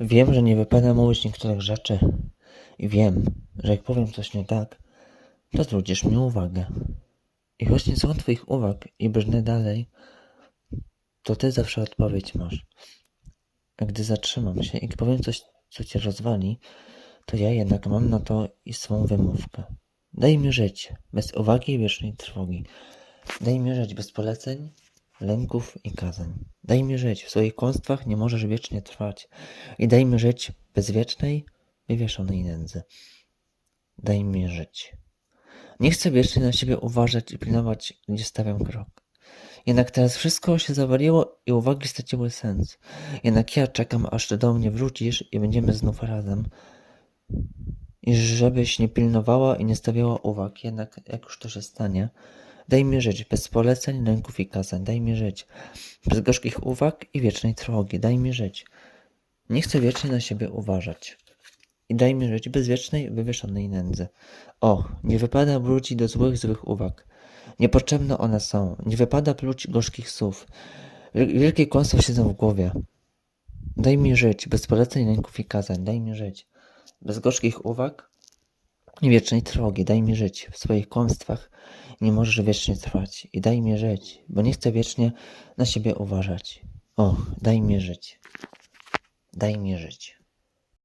Wiem, że nie wypada mówić niektórych rzeczy. I wiem, że jak powiem coś nie tak, to zwrócisz mi uwagę. I właśnie słucham twoich uwag i brnę dalej, to ty zawsze odpowiedź masz. A gdy zatrzymam się i powiem coś, co cię rozwali, to ja jednak mam na to i swą wymówkę. Daj mi żyć, bez uwagi i wiecznej trwogi. Daj mi żyć bez poleceń, lęków i kazań. Daj mi żyć, w swoich kłamstwach nie możesz wiecznie trwać. I daj mi żyć bez wiecznej, wywieszonej nędzy. Daj mi żyć. Nie chcę wiecznie na siebie uważać i pilnować, gdzie stawiam krok. Jednak teraz wszystko się zawaliło i uwagi straciły sens. Jednak ja czekam, aż ty do mnie wrócisz i będziemy znów razem. I żebyś nie pilnowała i nie stawiała uwag, jednak jak już to się stanie, daj mi żyć bez poleceń, lęków i kazań. Daj mi żyć bez gorzkich uwag i wiecznej trwogi. Daj mi żyć. Nie chcę wiecznie na siebie uważać. I daj mi żyć bez wiecznej, wywieszonej nędzy. O, nie wypada wrócić do złych, złych uwag. Niepotrzebne one są. Nie wypada pluć gorzkich słów. Wiel- Wielkie kłamstwa siedzą w głowie. Daj mi żyć bez poleceń, lęków i kazań. Daj mi żyć bez gorzkich uwag wiecznej trwogi. Daj mi żyć w swoich kłamstwach. Nie możesz wiecznie trwać. I daj mi żyć, bo nie chcę wiecznie na siebie uważać. O, daj mi żyć. Daj mi żyć.